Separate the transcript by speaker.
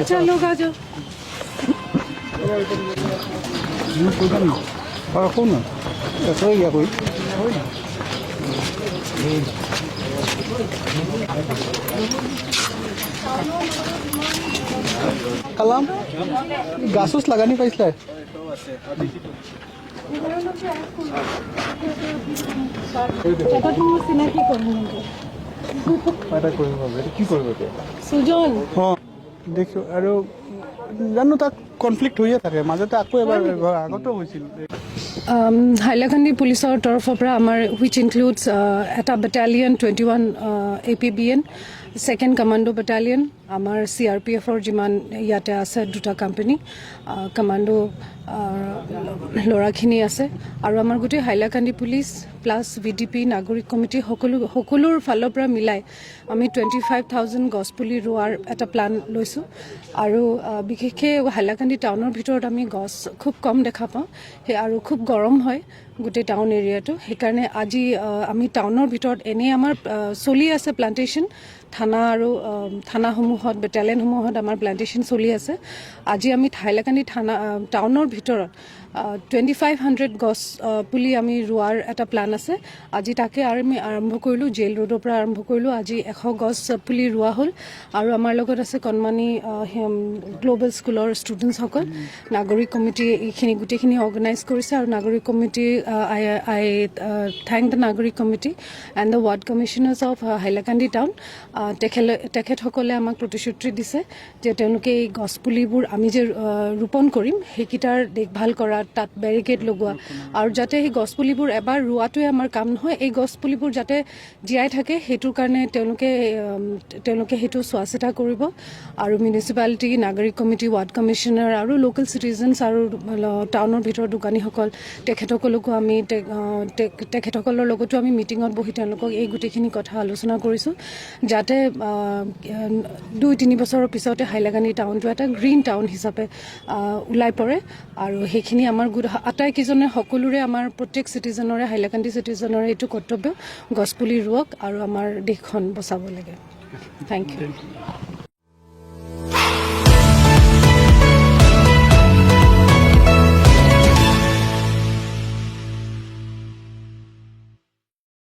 Speaker 1: अच्छा लोग आ जाओ
Speaker 2: और कौन ऐसा ही गया कोई কালাম গাছ উছ লাগানি পাইছিলে
Speaker 1: কথা তুমি চিনাকি করবো
Speaker 2: এটা কৰিব এইটো কি কৰিব এতিয়া
Speaker 1: সুজন
Speaker 2: অঁ দেখিছোঁ আৰু জানো তাক কনফ্লিক্ট হৈয়ে থাকে। মাজতে আকৌ এবাৰ আগতেও হৈছিল।
Speaker 1: হাইলাকান্দি পুলিচৰ তৰফৰ পৰা আমাৰ হুইচ ইনক্লুডছ এটা battalion twenty one A P B N second commando battalion আমাৰ চি আৰ পি এফৰ যিমান ইয়াতে আছে, দুটা কোম্পানী কমাণ্ডো ল'ৰাখিনি আছে। আৰু আমাৰ গোটেই Hailakandi police plus V D P নাগৰিক কমিটি, সকলো, সকলোৰ ফালৰ পৰা মিলাই আমি টুৱেণ্টি ফাইভ থাউজেণ্ড গছপুলি ৰোৱাৰ এটা প্লান লৈছোঁ। আৰু বিশেষকৈ হাইলাকান্দি টাউনৰ ভিতৰত আমি গছ খুব কম দেখা পাওঁ। সেই, আৰু খুব গৰম হয় গোটেই টাউন এৰিয়াটো সেইকাৰণে আজি আমি টাউনৰ ভিতৰত এনেই আমাৰ চলি আছে প্লান্টেশ্যন থানা আৰু থানাসমূহত বেটেলিয়নসমূহত আমাৰ প্লান্টেশ্যন চলি আছে। আজি আমি হাইলাকান্দি থানা টাউনৰ ভিতৰত টুৱেণ্টি ফাইভ হাণ্ড্ৰেড গছ পুলি আমি ৰোৱাৰ এটা প্লান আছে। আজি তাকে আমি আৰম্ভ কৰিলোঁ, জেইল ৰোডৰ পৰা আৰম্ভ কৰিলোঁ। আজি এশ গছ পুলি ৰোৱা হ'ল। আৰু আমাৰ লগত আছে কণমানি গ্ল'বেল স্কুলৰ ষ্টুডেণ্টছসকল নাগৰিক কমিটি এইখিনি, গোটেইখিনি অৰ্গেনাইজ কৰিছে আৰু নাগৰিক committee I I thank the নাগৰিক committee and the ward commissioners of Hailakandi town তেখেত তেখেতসকলে আমাক প্ৰতিশ্ৰুতি দিছে যে তেওঁলোকে এই গছপুলিবোৰ আমি যে ৰোপণ কৰিম, সেইকেইটাৰ দেখভাল কৰা, তাত বেৰিকেড লগোৱা আৰু যাতে সেই গছপুলিবোৰ এবাৰ ৰোৱাটোৱে আমাৰ কাম নহয়, এই গছপুলিবোৰ যাতে জীয়াই থাকে, সেইটোৰ কাৰণে তেওঁলোকে তেওঁলোকে সেইটো চোৱা চিতা কৰিব আৰু মিউনিচিপালিটি নাগৰিক কমিটি ৱাৰ্ড কমিশ্যনাৰ আৰু লোকেল চিটিজেনছ আৰু টাউনৰ ভিতৰৰ দোকানীসকল, তেখেতসকলকো আমি তেখেতসকলৰ লগতো আমি মিটিঙত বহি তেওঁলোকক এই গোটেইখিনি কথা আলোচনা কৰিছোঁ, যাতে দুই, তিনি বছৰৰ পিছতে হাইলাকান্দি টাউনটো এটা গ্ৰীণ টাউন হিচাপে ওলাই পৰে। আৰু সেইখিনি আমাৰ গোট আটাইকেইজনে সকলোৰে আমাৰ প্ৰত্যেক চিটিজেনৰে, হাইলাকান্দি চিটিজেনৰে এইটো কৰ্তব্য, গছপুলি ৰোৱক আৰু আমাৰ দেশখন বচাব লাগে। Thank you